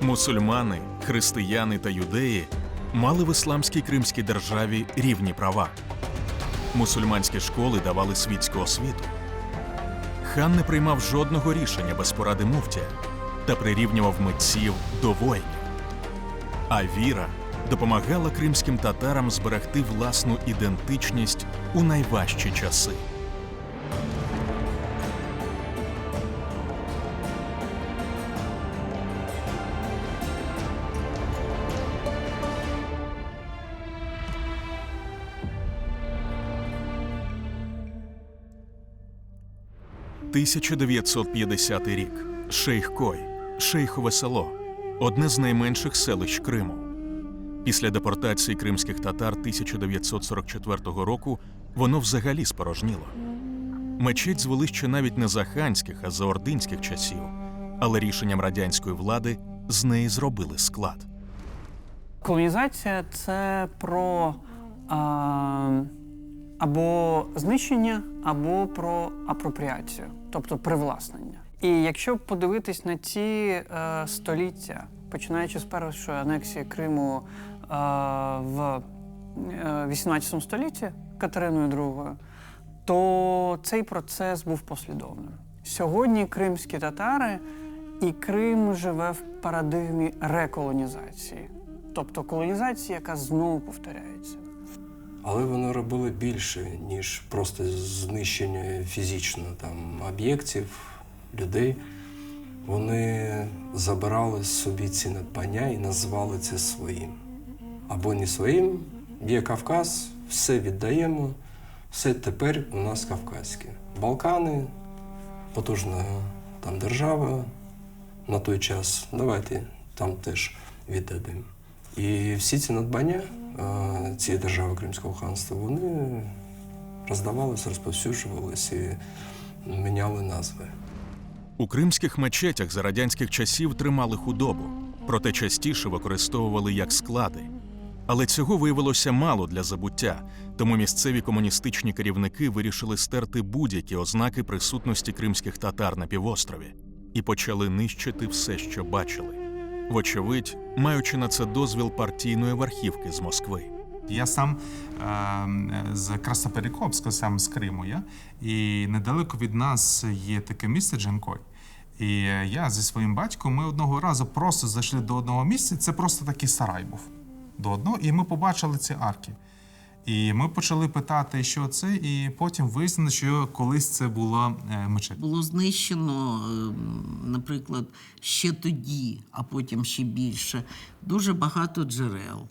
Мусульмани, християни та юдеї мали в ісламській Кримській державі рівні права. Мусульманські школи давали світську освіту. Хан не приймав жодного рішення без поради муфтія та прирівнював митців до воїнів. А віра допомагала кримським татарам зберегти власну ідентичність у найважчі часи. – 1950 рік. Шейх Кой, Шейхове село, одне з найменших селищ Криму. Після депортації кримських татар 1944 року воно взагалі спорожніло. Мечеть звели ще навіть не за ханських, а за ординських часів, але рішенням радянської влади з неї зробили склад. Колонізація це про а, або знищення, або про апропріацію, тобто привласнення. І якщо подивитись на ці е, століття, починаючи з першої анексії Криму е, в е, 18 столітті Катериною II, то цей процес був послідовним. Сьогодні кримські татари і Крим живе в парадигмі реколонізації, тобто колонізації, яка знову повторяється. Але вони робили більше, ніж просто знищення фізично там, об'єктів, людей. Вони забирали собі ці надбання і назвали це своїм. Або не своїм, є Кавказ, все віддаємо, все тепер у нас кавказьке. Балкани, потужна там держава на той час. Давайте там теж віддадемо. І всі ці надбання цієї держави Кримського ханства, вони роздавалися, розповсюджувалися і міняли назви. У кримських мечетях за радянських часів тримали худобу, проте частіше використовували як склади. Але цього виявилося мало для забуття, тому місцеві комуністичні керівники вирішили стерти будь-які ознаки присутності кримських татар на півострові і почали нищити все, що бачили. Вочевидь, маючи на це дозвіл партійної верхівки з Москви. Я сам е, з Красноперекопська, сам з Криму. Я, і недалеко від нас є таке місце Джанкой. І я зі своїм батьком ми одного разу просто зайшли до одного місця. Це просто такий сарай був до одного, і ми побачили ці арки. І ми почали питати, що це, і потім вияснили, що колись це була е, мечеть. було знищено, е, наприклад, ще тоді, а потім ще більше, дуже багато джерел,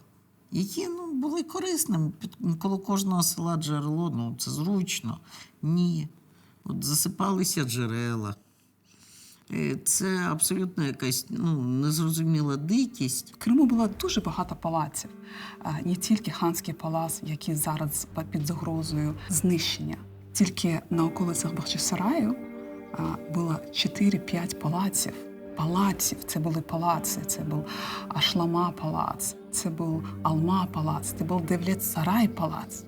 які ну, були корисними. Під- Коло кожного села джерело, ну це зручно. Ні. От засипалися джерела. Е, Це абсолютно якась ну, незрозуміла дикість. В Криму було дуже багато палаців, не тільки ханський палац, який зараз під загрозою знищення. Тільки на околицях Бахчисараю було 4-5 палаців. Палаців це були палаци, це був Ашлама палац, це був Алма палац, це був Девлет-Сарай палац.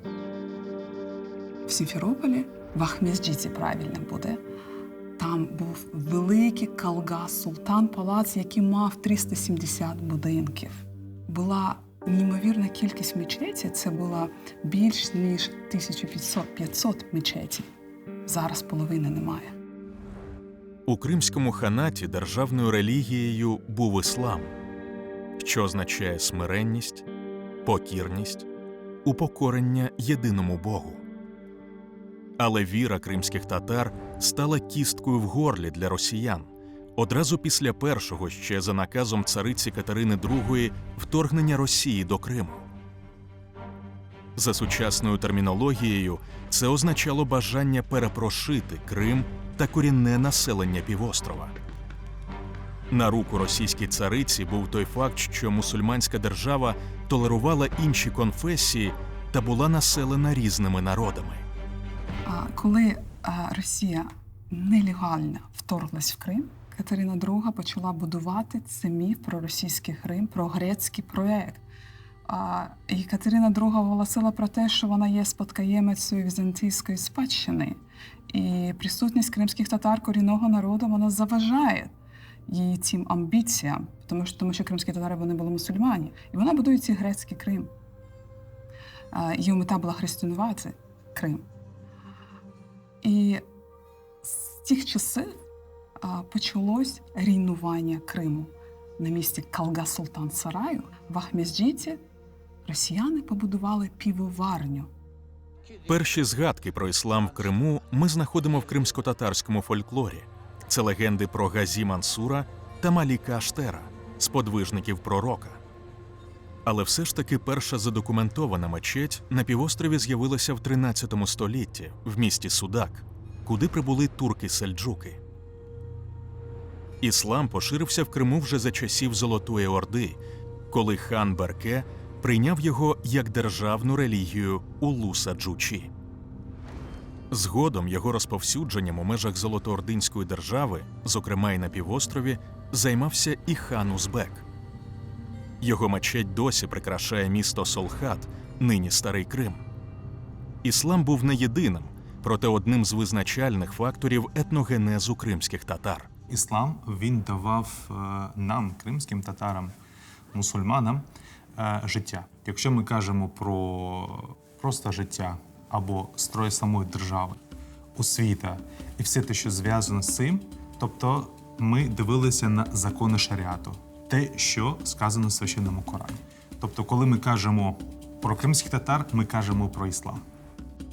В Сімферополі, в Ахмезджіті правильно буде, там був великий Калгас, султан палац, який мав 370 будинків. Була неймовірна кількість мечетів, це було більш ніж 1500 500 мечетів. Зараз половини немає. У кримському ханаті державною релігією був іслам, що означає смиренність, покірність, упокорення єдиному Богу. Але віра кримських татар стала кісткою в горлі для росіян одразу після першого, ще за наказом цариці Катерини II, вторгнення Росії до Криму. За сучасною термінологією, це означало бажання перепрошити Крим та корінне населення півострова. На руку російській цариці був той факт, що мусульманська держава толерувала інші конфесії та була населена різними народами. А коли Росія нелегально вторглась в Крим, Катерина II почала будувати це міф про російський Крим, про грецький проект. І Катерина II оголосила про те, що вона є спадкоємицею візантійської спадщини. І присутність кримських татар корінного народу вона заважає її цим амбіціям, тому що, тому що кримські татари вони були мусульмані, і вона будує цей грецький Крим. Її мета була християнувати Крим. І з тих часів почалось руйнування Криму. На місці Калга Султан Сараю в Ахмездіті росіяни побудували півоварню. Перші згадки про іслам в Криму ми знаходимо в кримсько-татарському фольклорі. Це легенди про Газі Мансура та Маліка Аштера, сподвижників пророка. Але все ж таки перша задокументована мечеть на півострові з'явилася в 13 столітті в місті Судак, куди прибули турки-сельджуки. Іслам поширився в Криму вже за часів Золотої Орди, коли хан Берке прийняв його як державну релігію Улуса Джучі. Згодом його розповсюдженням у межах Золотоординської держави, зокрема й на півострові, займався і хан Узбек. Його мечеть досі прикрашає місто Солхат, нині Старий Крим. Іслам був не єдиним, проте одним з визначальних факторів етногенезу кримських татар. Іслам він давав е, нам, кримським татарам, мусульманам, е, життя. Якщо ми кажемо про просто життя або строй самої держави, освіта і все те, що зв'язано з цим, тобто ми дивилися на закони шаріату, те, що сказано в священному Корані. Тобто, коли ми кажемо про кримських татар, ми кажемо про іслам.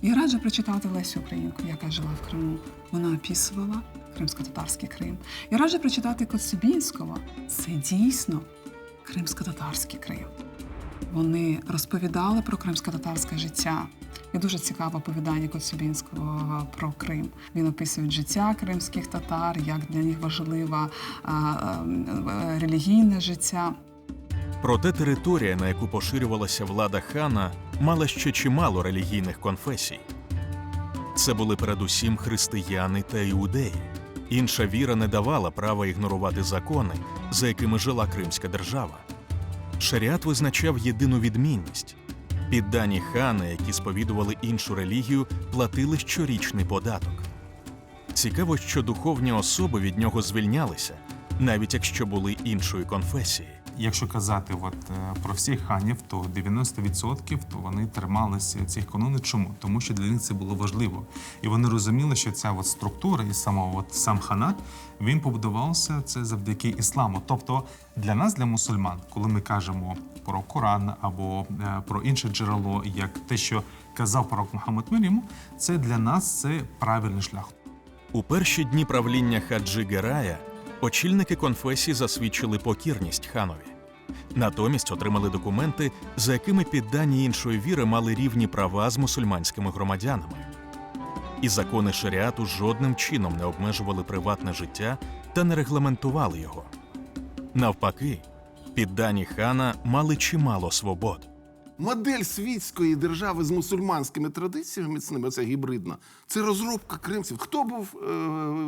Я раджу прочитати Лесю Українку, яка жила в Криму. Вона описувала кримсько-татарський Крим. Я раджу прочитати Коцюбінського. Це дійсно кримсько-татарський Крим. Вони розповідали про кримсько-татарське життя. І дуже цікаве оповідання Коцюбінського про Крим. Він описує життя кримських татар, як для них важливе а, а, релігійне життя. Проте територія, на яку поширювалася влада хана, мала ще чимало релігійних конфесій. Це були передусім християни та іудеї. Інша віра не давала права ігнорувати закони, за якими жила Кримська держава. Шаріат визначав єдину відмінність. Піддані хани, які сповідували іншу релігію, платили щорічний податок. Цікаво, що духовні особи від нього звільнялися, навіть якщо були іншої конфесії. Якщо казати от, е, про всіх ханів, то 90% то вони трималися цих канонів. Чому? Тому що для них це було важливо. І вони розуміли, що ця от структура і сама, от, сам ханат він побудувався це завдяки ісламу. Тобто для нас, для мусульман, коли ми кажемо про Коран або е, про інше джерело, як те, що казав пророк Мухаммад мир це для нас це правильний шлях. У перші дні правління Хаджи Герая очільники конфесій засвідчили покірність ханові. Натомість отримали документи, за якими піддані іншої віри мали рівні права з мусульманськими громадянами. І закони шаріату жодним чином не обмежували приватне життя та не регламентували його. Навпаки, піддані хана мали чимало свобод. Модель світської держави з мусульманськими традиціями міцними, це гібридна, це розробка кримців. Хто був,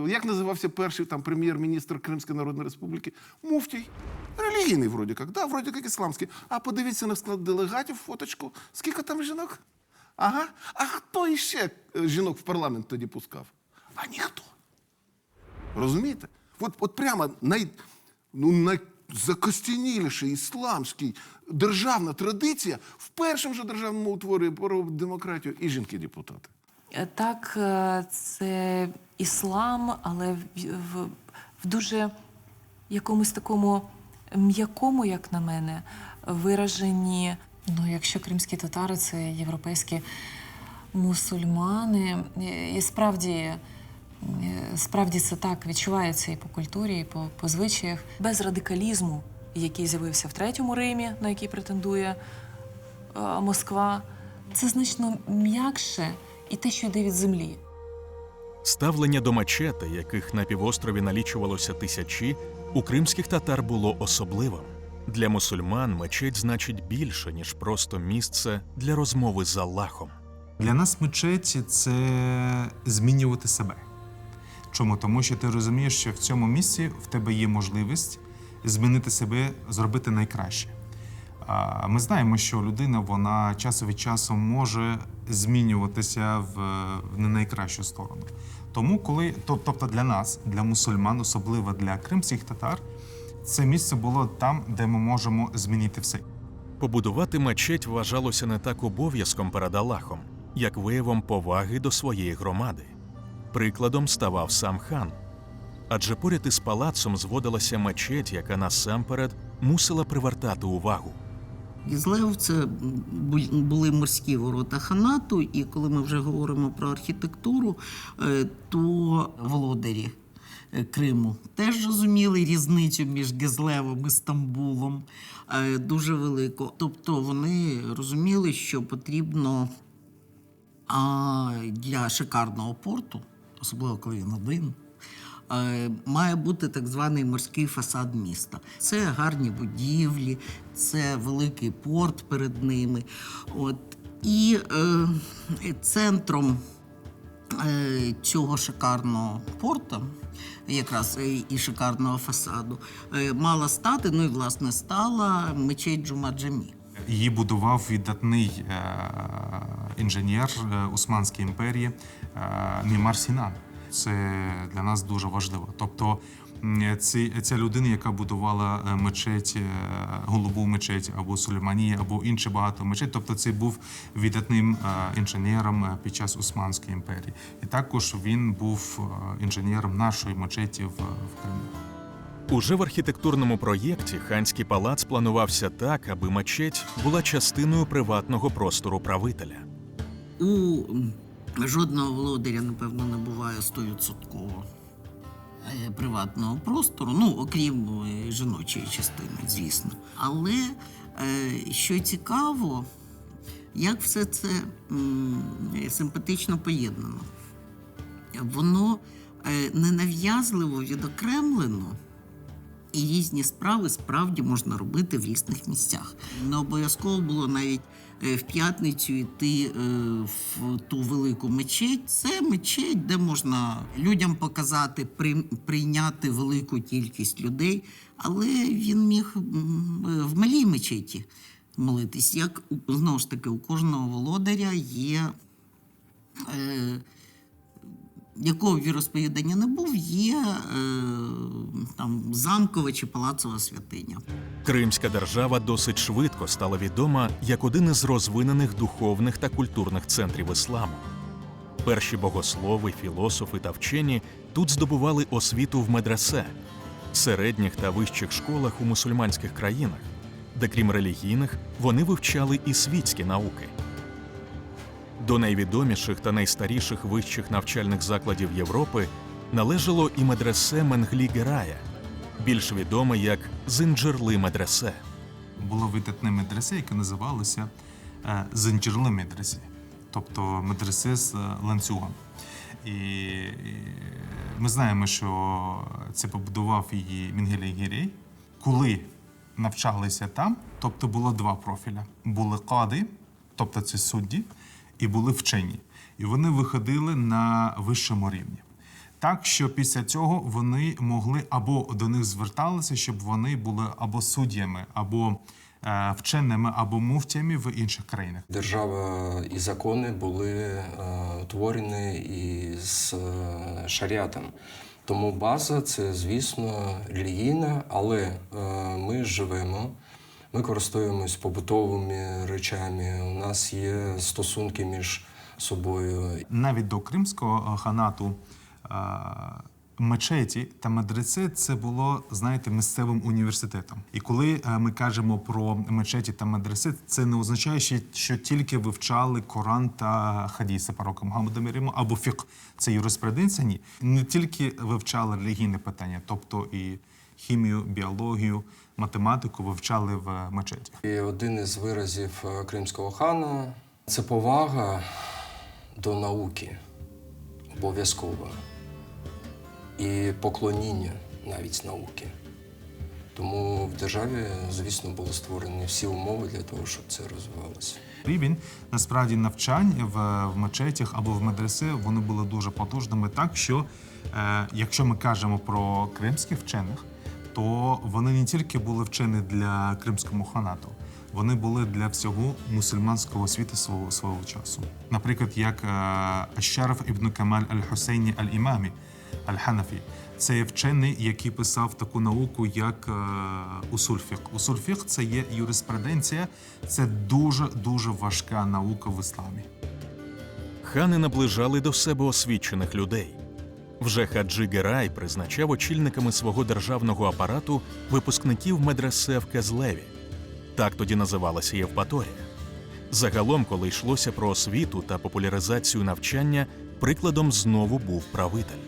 е, як називався перший там прем'єр-міністр Кримської Народної Республіки? Муфтій. Релігійний, вроді як, да, вроді як ісламський. А подивіться на склад делегатів, фоточку. Скільки там жінок? Ага. А хто іще е, жінок в парламент тоді пускав? А ніхто. Розумієте? От, от прямо най, ну, найзакостяніліший ісламський державна традиція в першому же державному утворі про демократію і жінки-депутати. Е, Так, е, це іслам, але в, в, дуже якомусь такому м'якому, як на мене, вираженні. Ну, якщо кримські татари це європейські мусульмани, е, і справді. Справді це так відчувається і по культурі, і по, по звичаях. Без радикалізму, який з'явився в третьому Римі, на який претендує е, Москва, це значно м'якше і те, що йде від землі. Ставлення до мечети, яких на півострові налічувалося тисячі, у кримських татар було особливим. Для мусульман мечеть значить більше, ніж просто місце для розмови з Аллахом. Для нас мечеті це змінювати себе. Чому? Тому що ти розумієш, що в цьому місці в тебе є можливість змінити себе, зробити найкраще. Ми знаємо, що людина вона час від часу може змінюватися в не найкращу сторону. Тому, коли тобто для нас, для мусульман, особливо для кримських татар, це місце було там, де ми можемо змінити все. Побудувати мечеть вважалося не так обов'язком перед Аллахом, як виявом поваги до своєї громади. Прикладом ставав сам хан. Адже поряд із палацом зводилася мечеть, яка насамперед мусила привертати увагу. Гізлев це були морські ворота ханату, і коли ми вже говоримо про архітектуру, е, то володарі е, Криму теж розуміли різницю між Гізлевом і Стамбулом е, дуже велику. Тобто вони розуміли, що потрібно для шикарного порту, особливо коли він один. Е, Має бути так званий морський фасад міста. Це гарні будівлі, це великий порт перед ними. От. І е, центром е, цього шикарного порту, якраз е, і шикарного фасаду, е, мала стати, ну і власне стала мечеть Джумаджамі. Її будував віддатний е, інженер е, Османської імперії е, Мімар Сінан. Це для нас дуже важливо. Тобто, ці, ця людина, яка будувала е, мечеть, е, голубу мечеть або Сулейманія, або інші багато мечеть, тобто це був віддатним е, інженером під час Османської імперії. І також він був інженером нашої мечеті в, в Криму. Уже в архітектурному проєкті ханський палац планувався так, аби мечеть була частиною приватного простору правителя. У жодного володаря, напевно, не буває стовідсотково е, приватного простору, ну, окрім е, жіночої частини, звісно. Але е, що цікаво, як все це симпатично поєднано. Воно е, ненав'язливо відокремлено. І різні справи справді можна робити в різних місцях. Не обов'язково було навіть е, в п'ятницю йти е, в ту велику мечеть. Це мечеть, де можна людям показати, прийняти велику кількість людей. Але він міг е, в малій мечеті молитись. Як знову ж таки, у кожного володаря є. Якого віросповідання не був, є е, там замкова чи палацова святиня. Кримська держава досить швидко стала відома як один із розвинених духовних та культурних центрів ісламу. Перші богослови, філософи та вчені тут здобували освіту в медресе, середніх та вищих школах у мусульманських країнах, де крім релігійних вони вивчали і світські науки. До найвідоміших та найстаріших вищих навчальних закладів Європи належало і медресе Менглі Герая, більш відоме як Зинджерли медресе. було видатне медресе, яке називалося е, Зенджерли медресе, тобто медресе з е, ланцюгом. І, ми знаємо, що це побудував її Мінгелі Гірей. Коли навчалися там, тобто було два профіля: були кади, тобто це судді, і були вчені. І вони виходили на вищому рівні. Так що після цього вони могли або до них зверталися, щоб вони були або суддями, або е, вченими, або муфтями в інших країнах. Держава і закони були е, утворені із е, шаріатом. Тому база це, звісно, релігійна, але ми живемо, ми користуємось побутовими речами. У нас є стосунки між собою. Навіть до кримського е, ханату е, мечеті та медресе це було, знаєте, місцевим університетом. І коли е, ми кажемо про мечеті та медресе, це не означає, що, тільки вивчали Коран та хадіси пророка Мухаммада Міріму або фік. Це юриспруденція. Ні, не тільки вивчали релігійне питання, тобто і хімію, біологію, математику вивчали в мечеті. І один із виразів е, кримського хана це повага до науки обов'язково. І поклоніння навіть науки. Тому в державі, звісно, були створені всі умови для того, щоб це розвивалося. Рівень насправді навчань в, в мечетях або в медресе вони були дуже потужними, так що е, якщо ми кажемо про кримських вчених, то вони не тільки були вчені для кримського ханату, вони були для всього мусульманського світу свого свого часу. Наприклад, як е, Ащараф ібн Камаль аль-Хусейні аль-Імамі аль-Ханафі. Це вчений, який писав таку науку, як е, усульфік. Усульфік це є юриспруденція, це дуже дуже важка наука в ісламі. Хани наближали до себе освічених людей. Вже Хаджи Герай призначав очільниками свого державного апарату випускників медресе в Кезлеві. Так тоді називалася Євпаторія. Загалом, коли йшлося про освіту та популяризацію навчання, прикладом знову був правитель.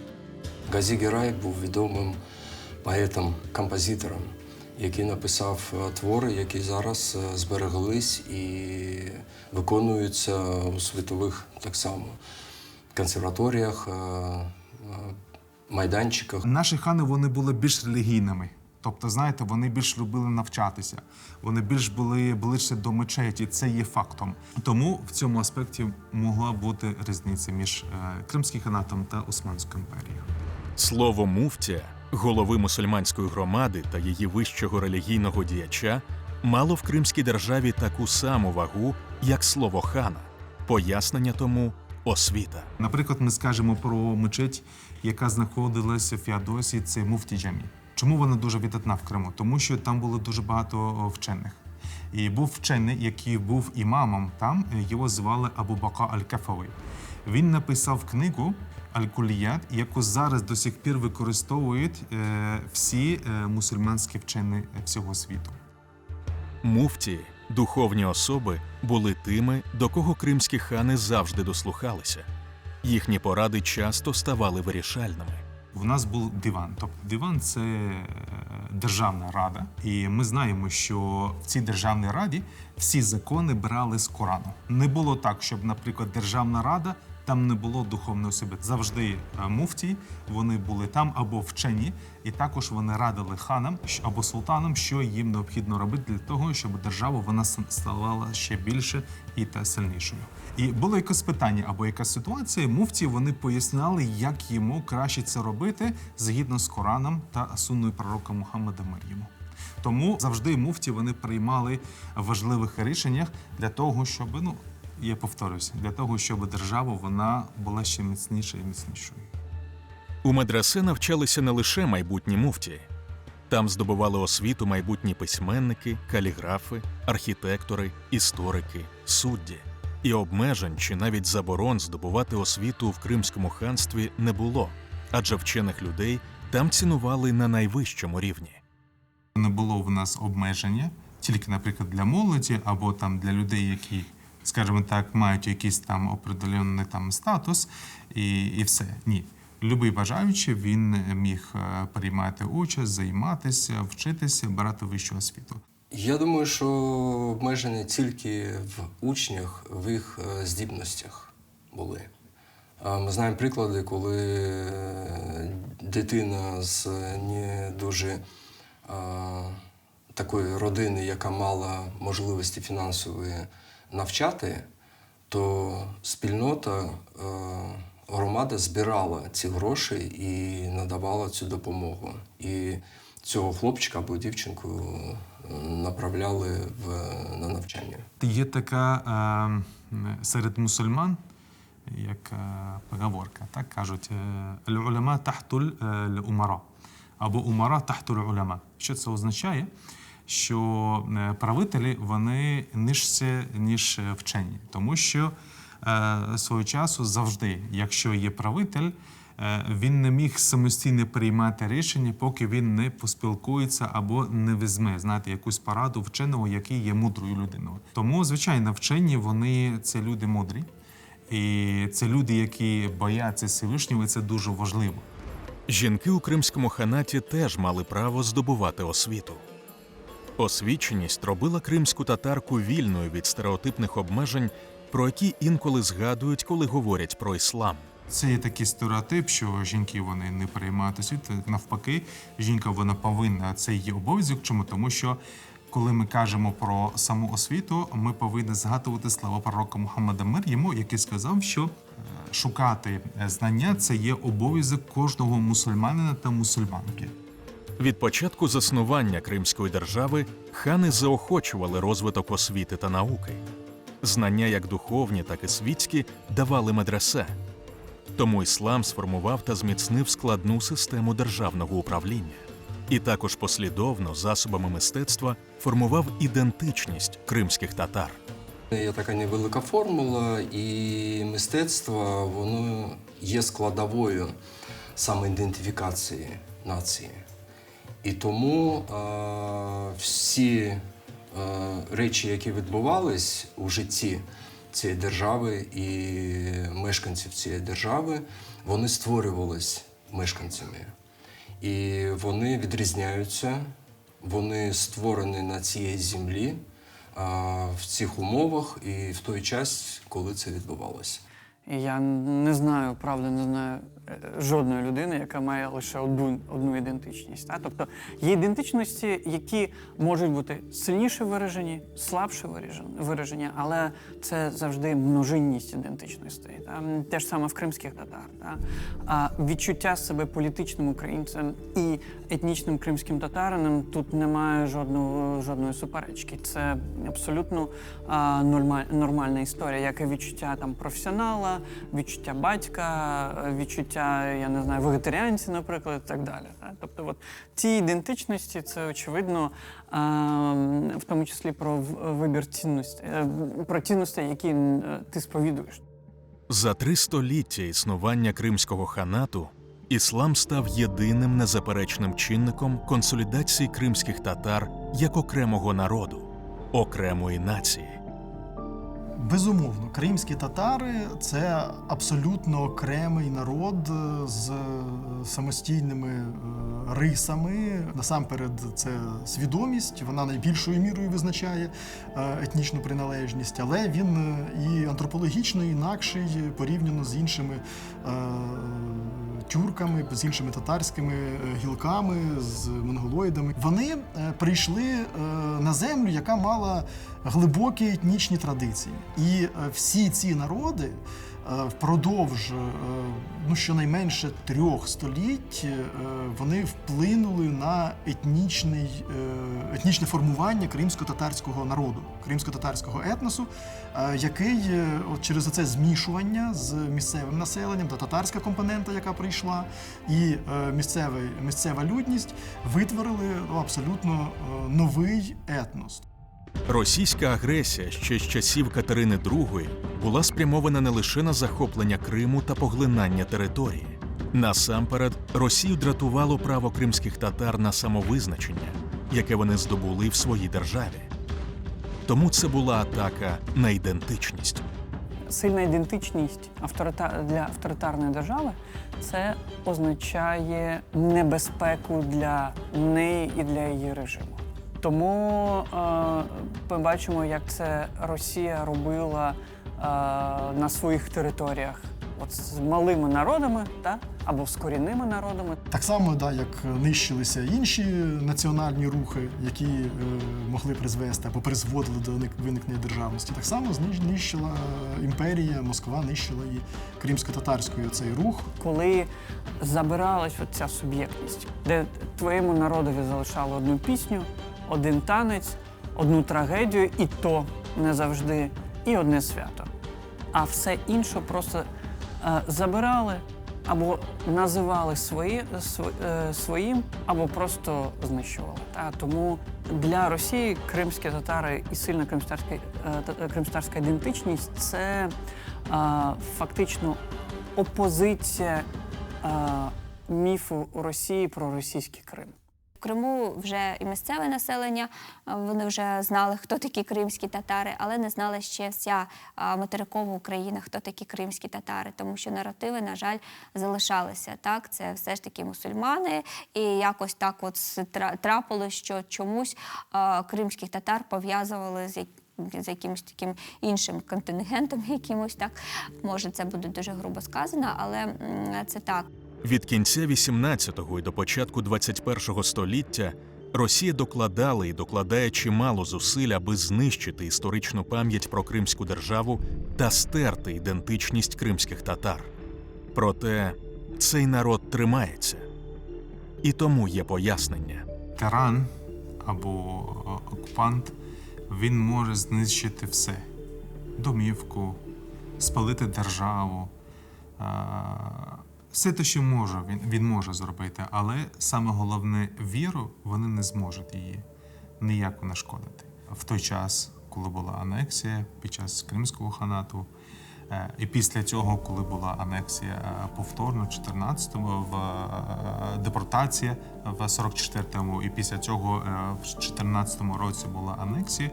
Газі Герай був відомим поетом-композитором, який написав е, твори, які зараз е, збереглись і виконуються у світових так само консерваторіях, е, майданчиках. Наші хани вони були більш релігійними. Тобто, знаєте, вони більш любили навчатися, вони більш були ближче до мечеті. Це є фактом. Тому в цьому аспекті могла бути різниця між е, Кримським ханатом та Османською імперією. Слово муфтія, голови мусульманської громади та її вищого релігійного діяча, мало в Кримській державі таку саму вагу, як слово хана. Пояснення тому освіта. Наприклад, ми скажемо про мечеть, яка знаходилася в Феодосії, це муфті Джамі. Чому вона дуже віддатна в Криму? Тому що там було дуже багато вчених. І був вчений, який був імамом там, е, його звали Абу Бака Аль-Кафави. Він написав книгу Аль-Куліят, яку зараз до сих пір використовують е, всі е, мусульманські вчені всього світу. Муфтії, духовні особи, були тими, до кого кримські хани завжди дослухалися. Їхні поради часто ставали вирішальними. В нас був диван. Тобто диван це е, державна рада, і ми знаємо, що в цій державній раді всі закони брали з Корану. Не було так, щоб, наприклад, державна рада. Там не було духовної особи. Завжди е, муфті вони були там або вчені, і також вони радили ханам або султанам, що їм необхідно робити для того, щоб держава вона ставала ще більше і та сильнішою. І було якесь питання або якась ситуація. Муфті вони поясняли, як йому краще це робити згідно з Кораном та сунною пророка Мухаммада мир йому. Тому завжди муфті вони приймали важливих рішеннях для того, щоб ну я повторюся, для того, щоб держава вона була ще міцнішою і міцнішою. У медресе навчалися не лише майбутні муфтії. Там здобували освіту майбутні письменники, каліграфи, архітектори, історики, судді. І обмежень чи навіть заборон здобувати освіту в Кримському ханстві не було, адже вчених людей там цінували на найвищому рівні. Не було в нас обмеження тільки, наприклад, для молоді або там для людей, які, скажімо так, мають якийсь там определений там статус, і, і все. Ні. Любий бажаючий він міг е, приймати участь, займатися, вчитися, брати вищу освіту. Я думаю, що обмеження тільки в учнях, в їх е, здібностях були. Ми знаємо приклади, коли е, дитина з не дуже такої родини, яка мала можливості фінансової навчати, то спільнота е, громада збирала ці гроші і надавала цю допомогу. І цього хлопчика або дівчинку е, направляли в, на навчання. Є така е, серед мусульман, як е, поговорка, так кажуть, «Аль-уляма тахтуль л-умара» або умара тахтуль уляма. Що це означає? Що е, правителі вони нижче, ніж е, вчені, тому що е, свого часу завжди, якщо є правитель, він не міг самостійно приймати рішення, поки він не поспілкується або не візьме знаєте, якусь пораду вченого, який є мудрою людиною. Тому, звичайно, вчені вони це люди мудрі, і це люди, які бояться Всевишнього, і це дуже важливо. Жінки у Кримському ханаті теж мали право здобувати освіту. Освіченість робила кримську татарку вільною від стереотипних обмежень, про які інколи згадують, коли говорять про іслам. Це є такий стереотип, що жінки вони не приймають освіту. Навпаки, жінка вона повинна це її обов'язок. Чому тому, що коли ми кажемо про саму освіту, ми повинні згадувати слова пророка Мухаммада Мир йому, який сказав, що е, шукати знання це є обов'язок кожного мусульманина та мусульманки. Від початку заснування Кримської держави хани заохочували розвиток освіти та науки. Знання як духовні, так і світські давали медресе. Тому іслам сформував та зміцнив складну систему державного управління. І також послідовно засобами мистецтва формував ідентичність кримських татар. Є така невелика формула, і мистецтво воно є складовою самоідентифікації нації. І тому е, всі е, речі, які відбувались у житті цієї держави і мешканців цієї держави, вони створювались мешканцями. І вони відрізняються, вони створені на цій землі а, в цих умовах і в той час, коли це відбувалося. Я не знаю, правда, не знаю е, жодної людини, яка має лише одну, одну ідентичність. Та? Тобто є ідентичності, які можуть бути сильніше виражені, слабше виражені- але це завжди множинність ідентичностей. Та? Те ж саме в кримських татар. Та? А відчуття себе політичним українцем і етнічним кримським татарином тут немає жодного, жодної суперечки. Це абсолютно а, нормаль, нормальна історія, як і відчуття там професіонала, відчуття батька, е, відчуття, я не знаю, вегетаріанця, наприклад, і так далі. Тобто, от ці ідентичності це очевидно, в тому числі про вибір цінностей, е, про цінності, які е, ти сповідуєш. За три століття існування Кримського ханату іслам став єдиним незаперечним чинником консолідації кримських татар як окремого народу, окремої нації. Безумовно, кримські татари це абсолютно окремий народ е, з самостійними е, рисами. Насамперед, це свідомість, вона найбільшою мірою визначає е, етнічну приналежність, але він і антропологічно інакший порівняно з іншими тюрками, з іншими татарськими гілками, з монголоїдами. Вони прийшли на землю, яка мала глибокі етнічні традиції. І е, всі ці народи е, впродовж е, ну, щонайменше трьох століть вони вплинули на етнічний, етнічне формування кримсько-татарського народу, кримсько-татарського етносу, який от через це змішування з місцевим населенням та татарська компонента, яка прийшла, і місцевий, місцева людність витворили ну, абсолютно новий етнос. Російська агресія ще з часів Катерини II була спрямована не лише на захоплення Криму та поглинання території. Насамперед, Росію дратувало право кримських татар на самовизначення, яке вони здобули в своїй державі. Тому це була атака на ідентичність. Сильна ідентичність авторита... для авторитарної держави це означає небезпеку для неї і для її режиму. Тому е, ми бачимо, як це Росія робила е, на своїх територіях, от з малими народами, та? або з корінними народами. Так само, да, як нищилися інші національні рухи, які е, могли призвести або призводили до ник- виникнення державності. Так само нищила е, імперія, Москва нищила і кримсько-татарський цей рух. коли забиралась ця суб'єктність, де твоєму народові залишали одну пісню, один танець, одну трагедію, і то не завжди, і одне свято. А все інше просто е, забирали або називали свої, св- е, своїм, або просто знищували. Та? Тому для Росії кримські татари і сильна кримстарська, е, та- кримстарська ідентичність це е, фактично опозиція е, міфу Росії про російський Крим. В Криму вже і місцеве населення, вони вже знали, хто такі кримські татари, але не знала ще вся материкова Україна, хто такі кримські татари, тому що наративи, на жаль, залишалися. Так, це все ж таки мусульмани, і якось так от трапилось, що чомусь кримських татар пов'язували з з якимось таким іншим контингентом, якимось так. Може, це буде дуже грубо сказано, але це так. Від кінця 18-го і до початку 21-го століття Росія докладала і докладає чимало зусиль, аби знищити історичну пам'ять про Кримську державу та стерти ідентичність кримських татар. Проте цей народ тримається. і тому є пояснення. Тиран або е, окупант він може знищити все: домівку, спалити державу. Все те, що може, він, він може зробити, але саме головне віру вони не зможуть її ніяко нашкодити. В той час, коли була анексія, під час Кримського ханату, е, і після цього, коли була анексія е, повторно, 14-му, в е, депортація в 44-му, і після цього в 14-му році була анексія,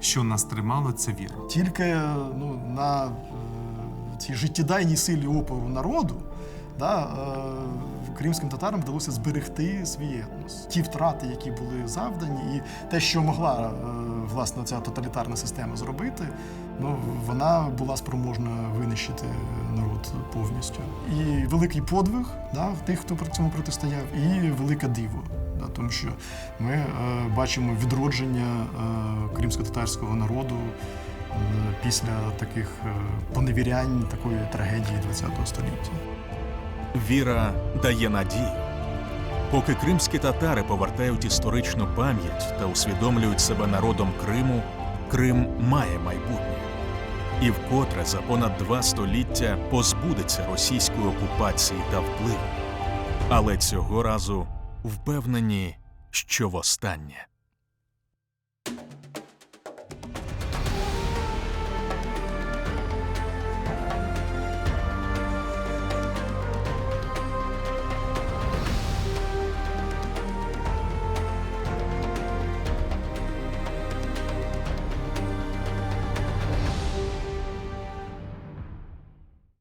що нас тримало, це віра. Тільки ну, на цій життєдайній силі опору народу да, е, кримським татарам вдалося зберегти свій етнос. Ті втрати, які були завдані, і те, що могла е, власне ця тоталітарна система зробити, ну, вона була спроможна винищити народ повністю. І великий подвиг да, тих, хто при цьому протистояв, і велике диво. Да, тому що ми е, бачимо відродження е, кримсько-татарського народу е, після таких поневірянь, такої трагедії ХХ століття. Віра дає надію. Поки кримські татари повертають історичну пам'ять та усвідомлюють себе народом Криму, Крим має майбутнє. І вкотре за понад два століття позбудеться російської окупації та впливу. Але цього разу впевнені, що востаннє.